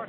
Не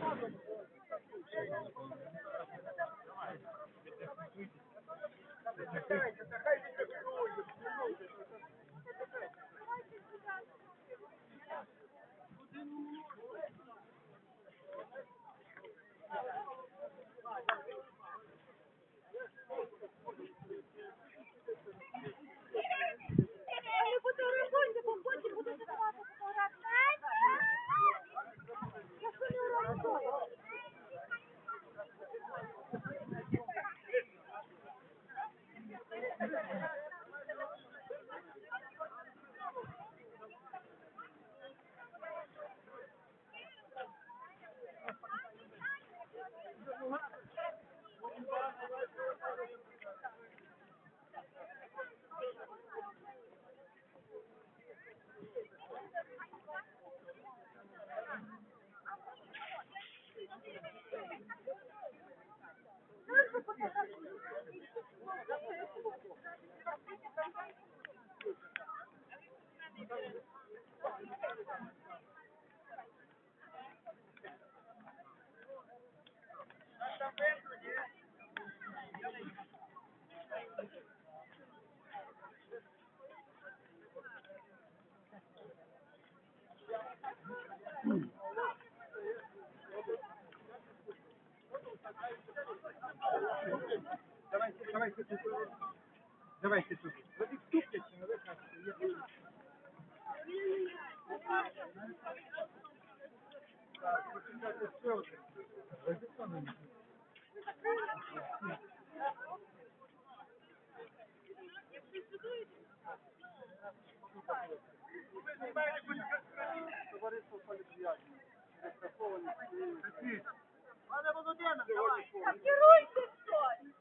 Давайте, давайте тут. Давайте тут. Вони вступлять, але так. Так, почекайте, що ви? Товариство політв'язнів. Пане Володимир, давай. Так керуйте хтось! Хтось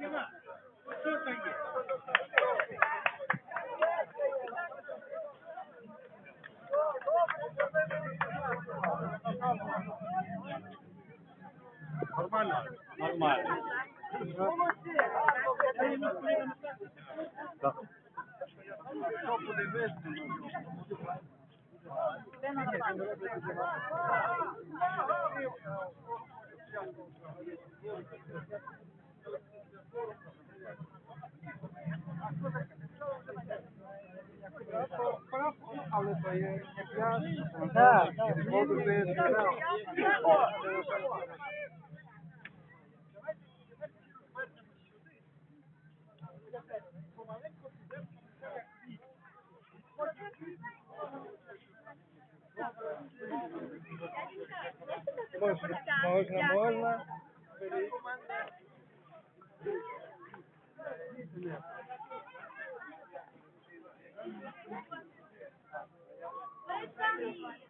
Нема. Можно, можно, можно. Let's go.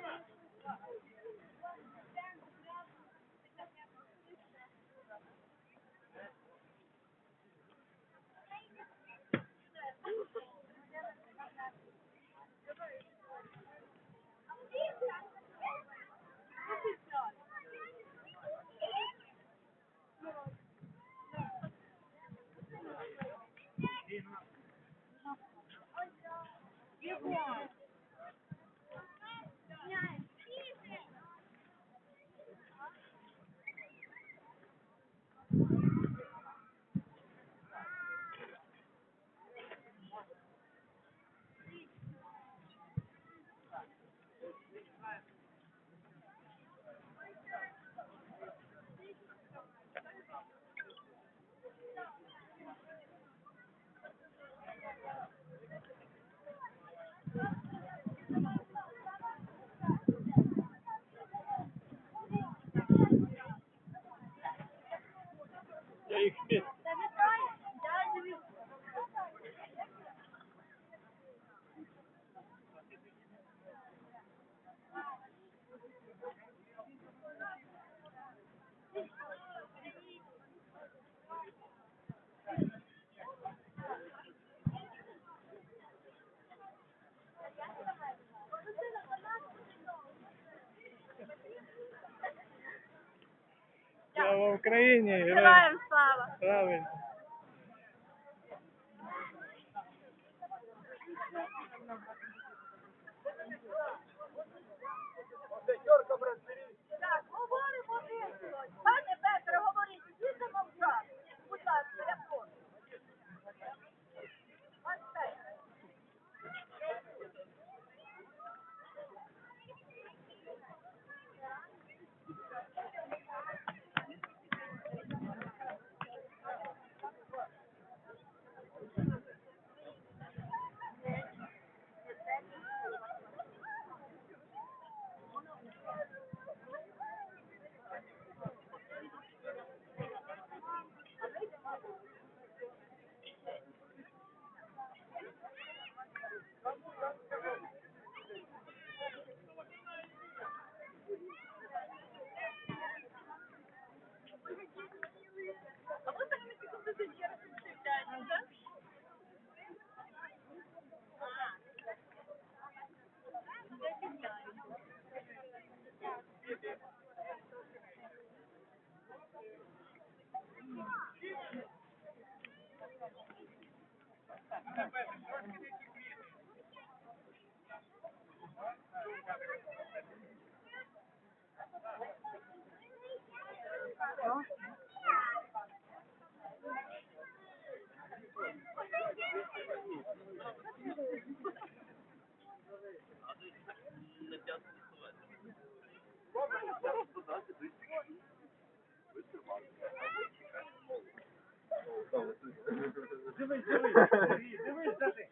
можна. Я їх не Слава Україні! Героям слава! Правильно. Так, говоримо виключно. Пане Петре, говоріть, діти мовчати. Будь ласка, я прошу. Добре, зараз подати близько. Виступати. Дивись, дивись, дивись, дивись, Сергій.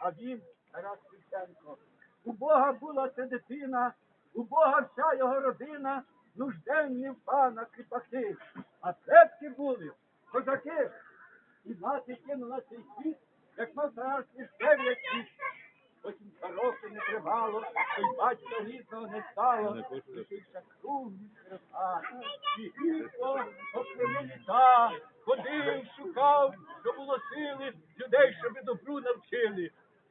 а він Тарас Шевченко. У Бога була це дитина, у Бога вся його родина, нужденні в пана кріпаки, а предки були козаки. І мати кинула цей світ, як мав царстві дев'ять світ. Потім два роки не тривало, то й батька рідного не стало, лишився круглий хребат. І гірко обплили літа, ходив, шукав, що було сили, людей, щоб добру навчили.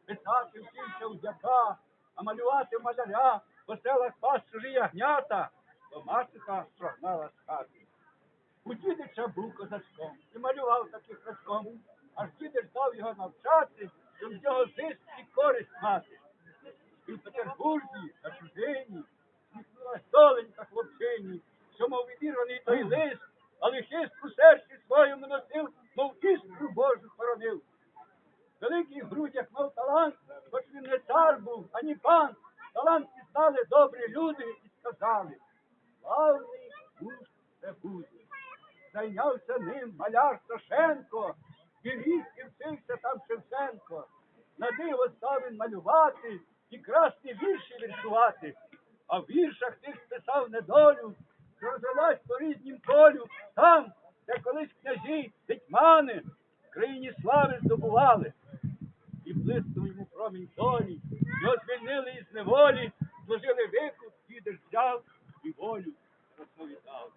Писати вчився у дяка, а малювати маляря, по селах пас чужі ягнята, то мачеха прогнала з хати. У дідича був козачком і малював таких казком, аж дідич дав його навчати, щоб з нього зиск і користь мати. І в Петербурзі на чужині сміхнулась доленька хлопчині, що мов відірваний той лист, але хист у серці своєму носив, мов іскру Божу хоронив. Великий в грудях мав талант, хоч він не цар був, ані пан. Талант пізнали добрі люди і сказали, славний муж це буде. Зайнявся ним маляр Сашенко, і ріс і вчився там Шевченко. На диво став він малювати і красні вірші віршувати, а в віршах тих списав недолю, що розвелась по різнім полю, там, де колись княжі, гетьмани, в країні слави здобували і блиснув йому промінь долі, його звільнили із неволі, зложили викуп, дідеш взяв і волю розповідав.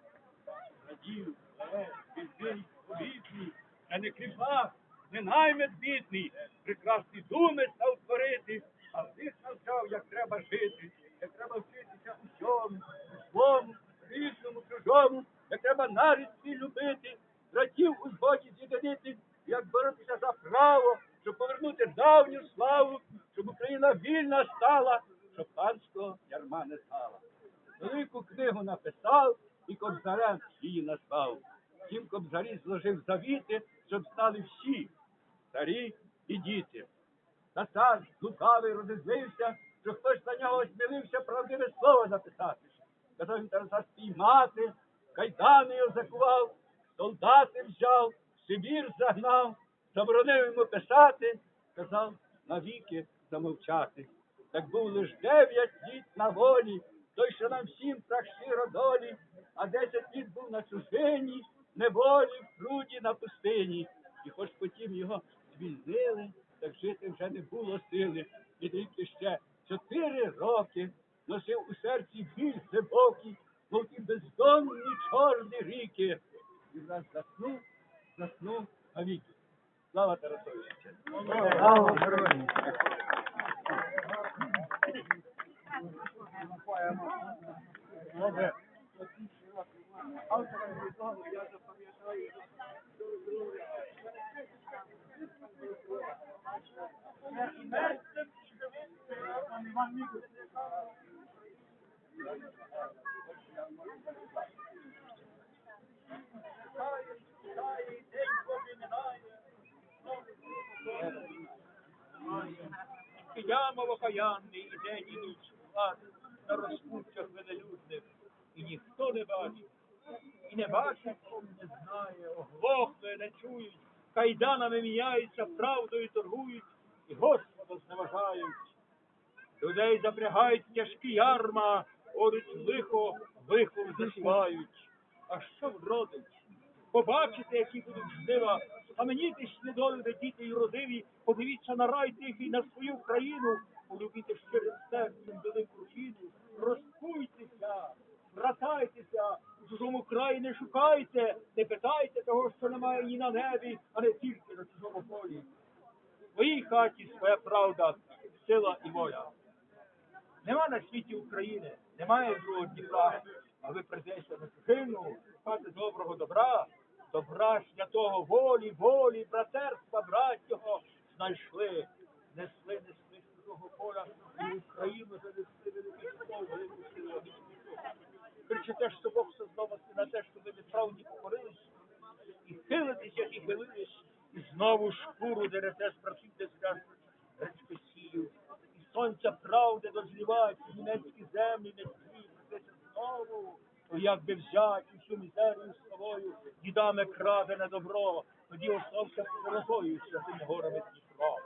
Радів, бере, візний, повітний, та не кріпак, не наймет бідний, прекрасні думи став творити, а всіх навчав, як треба жити, як треба вчитися усьому, у свому, рідному, чужому, як треба нарід свій любити, братів у згоді з'єдинити, як боротися за право, щоб повернути давню славу, щоб Україна вільна стала, щоб панського ярма не стала. Велику книгу написав і кобзарем її назвав. Сім кобзарі зложив завіти, щоб стали всі, старі і діти. Та цар лукавий розізлився, що хтось на нього осмілився правдиве слово написати. Казав він Тараса спіймати, кайдани його закував, солдати взяв, Сибір загнав, заборонив йому писати, сказав навіки замовчати. Так був лиш дев'ять літ на волі, той, що нам всім так щиро долі, а десять літ був на чужині, неволі, в труді на пустині. І хоч потім його звільнили, так жити вже не було сили. І тільки ще чотири роки носив у серці біль глибокий, мов ті бездонні чорні ріки. І враз заснув, заснув навіки. Слава Тарасові! Слава героям! Добре. Автора відомо, я запам'ятаю. Іван Мікус. Яма окаянний і день і ніч влад на розпуттях велелюдних, і ніхто не бачить, і не бачить, не знає, оглохли, не чують, кайданами міняються, правдою торгують, і Господа зневажають. Людей запрягають тяжкі ярма, оруть лихо, лихо засівають. А що вродить? Побачите, які будуть жнива, схаменітесь недолюди діти й родиві, подивіться на рай тихий, на свою країну, полюбіте щирим серцем велику руїну, розкуйтеся, братайтеся, у чужому краї не шукайте, не питайте того, що немає ні на небі, а не тільки на чужому полі. Своїй хаті своя правда, сила і воля. Нема на світі України, немає другого Дніпра, а ви прийдете на чужину, шукати доброго добра, добра святого волі, волі, братерства, братього знайшли, несли, несли чужого поля, і Україну занесли великий слов, велику силу. Кричите, що Бог создав вас на те, що ви неправді покорились, і як і хилились, і знову шкуру дерете, спрацюйте скажуть, речки сію, і сонця правди дозрівають, німецькі землі не прийдеться знову, як би взять усю мізерію з собою, дідами крадене добро, тоді остався сиротою святими горами Дніпро.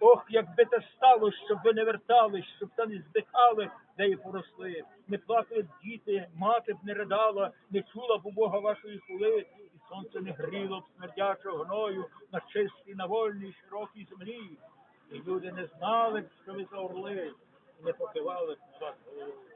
Ох, якби те стало, щоб ви не вертались, щоб та не здихали, де і поросли. Не плакали діти, мати б не ридала, не чула б у Бога вашої хули, і сонце не гріло б смердячого гною на чистій, на вольній, широкій землі. І люди не знали б, що ви за орли, і не покивали б на вас головою.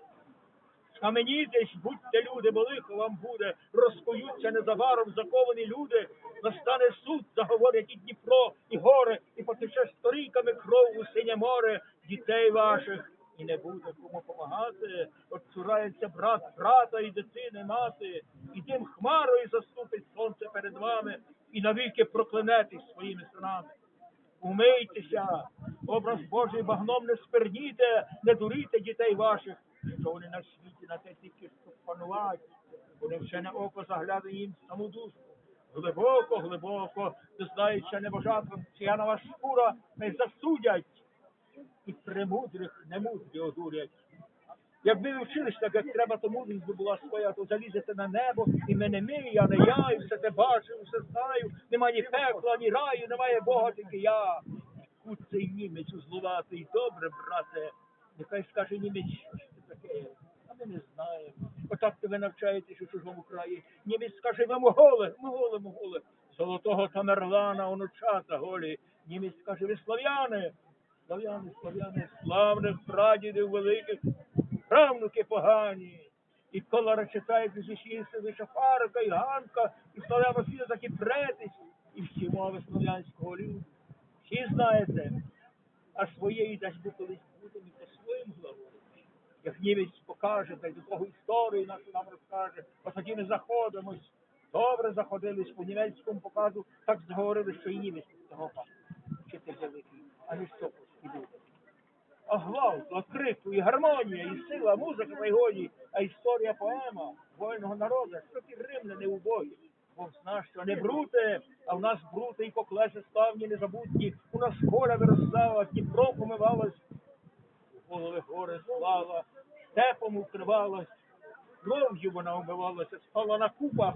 Схаменітесь, будьте люди, бо лихо вам буде, розпоються незабаром заковані люди, настане суд, заговорять і Дніпро, і горе, і потече сторійками кров у синє море. Дітей ваших, і не буде кому помагати, отчурається брат брата і дитини мати, і тим хмарою заступить сонце перед вами, і навіки проклянетесь своїми синами. Умийтеся, образ Божий багном не сперніте, не дурійте дітей ваших, що вони на світі на те тільки панувати, вони вже на око заглядає їм саму душу. Глибоко, глибоко, чия на вас шкура, не засудять, і премудрих немудрі одурять. Якби ви вчились так, як треба, то мудрість була своя, то залізете на небо, і мене мій, я не я, і все те бачу, все знаю, нема ні пекла, ні раю, немає Бога, тільки я. Кут цей німець узлуватий, добре, брате, нехай скаже німець, таке, а ми не знаємо. Отак ви навчаєтесь у чужому краї. Німець скаже, ви моголи, моголи, моголи. Золотого Тамерлана, онучата голі. Німець скаже, ви слав'яни, слав'яни, слав'яни, славних прадідів великих, правнуки погані. І коли речитають з усієї сили і Ганка, і славяно всі такі претись, і всі мови слов'янського люду. Всі знаєте, а своєї дасть би колись будемо і по-своєму говорити. Німець покаже, та й до того історію нашу нам розкаже, от тоді ми заходимось. Добре заходились по німецькому показу, так зговорили, що і німець того вчити великий, а не що і буде. А гвалт, а крику, і гармонія, і сила, музика та й годі, а історія поема вольного народу, що ті римляни убогі. Бог зна, що не бруте, а в нас брути і поклеси славні незабутні, у нас воля виростала, Дніпро помивалась, голови гори слава, степом укривалась, кров'ю вона умивалася, спала на купах,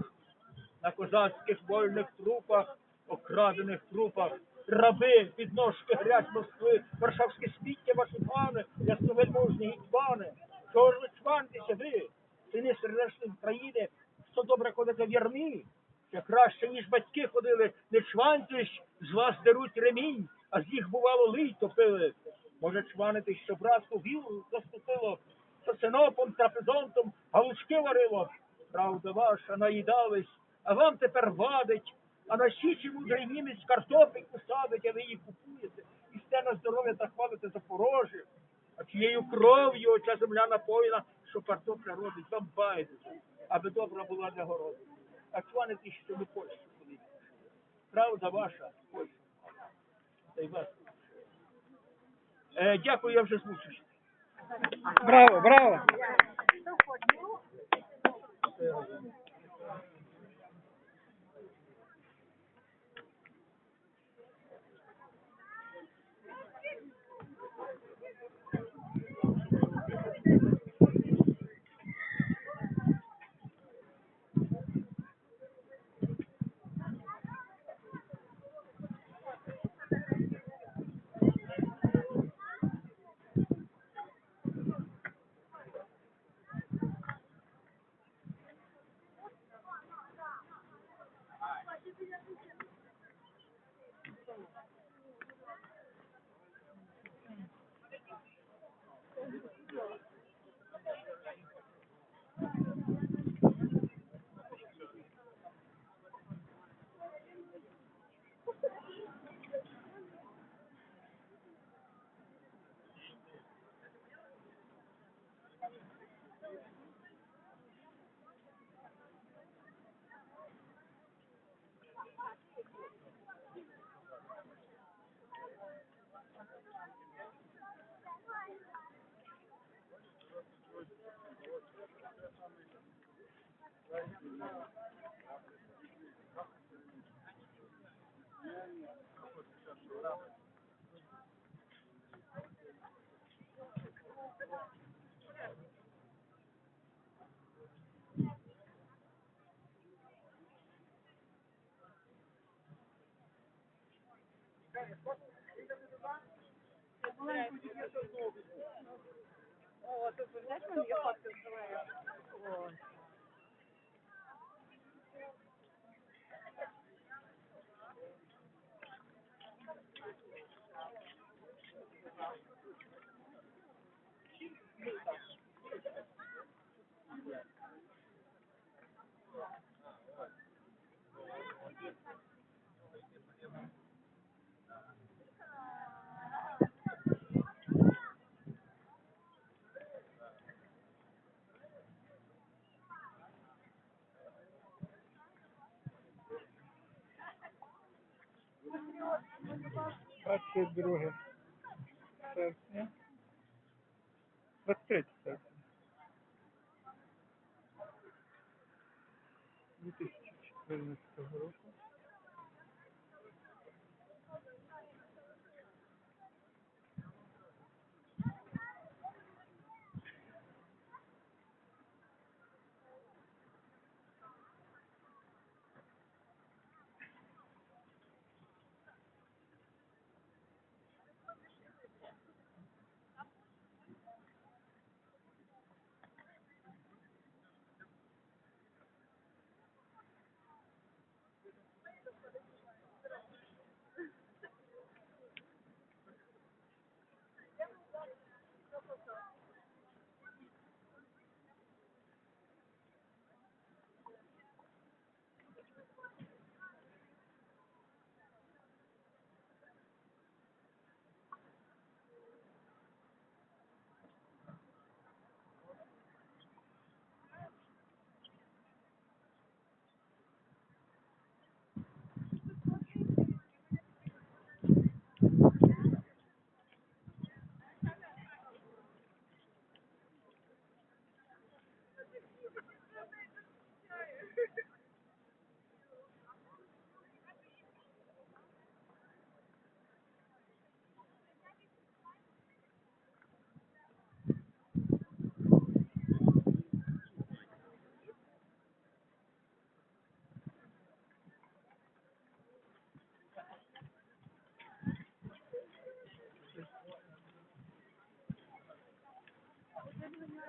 на козацьких вольних трупах, окрадених трупах, раби, підножки грязь Москви, Варшавське сміття ваші пани, ясновельможні гетьмани. Чого ж ви чвантеся ви, сини сердечної країни, що добре ходите в ярмі, ще краще, ніж батьки ходили, не чвантесь, з вас деруть ремінь, а з їх, бувало, лий топили. Може чванитись, що братство вілу заступило, що синопом, трапезонтом галушки варило. Правда ваша, наїдались, а вам тепер вадить, а на січі мудрий німець картопель посадить, а ви її купуєте. І сте на здоров'я та хвалите Запорожжя. А чиєю кров'ю оця земля напоєна, що картопля родить, вам байдуже, аби добра була для городу. А чванити, що ви Польщу ходите. Правда ваша, Польща. Та й вас. Е, дякую, я вже змучився. Браво, браво! О, тут, знаешь, я подсказываю. 22 серпня, 23 серпня. 2014 року.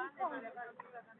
八点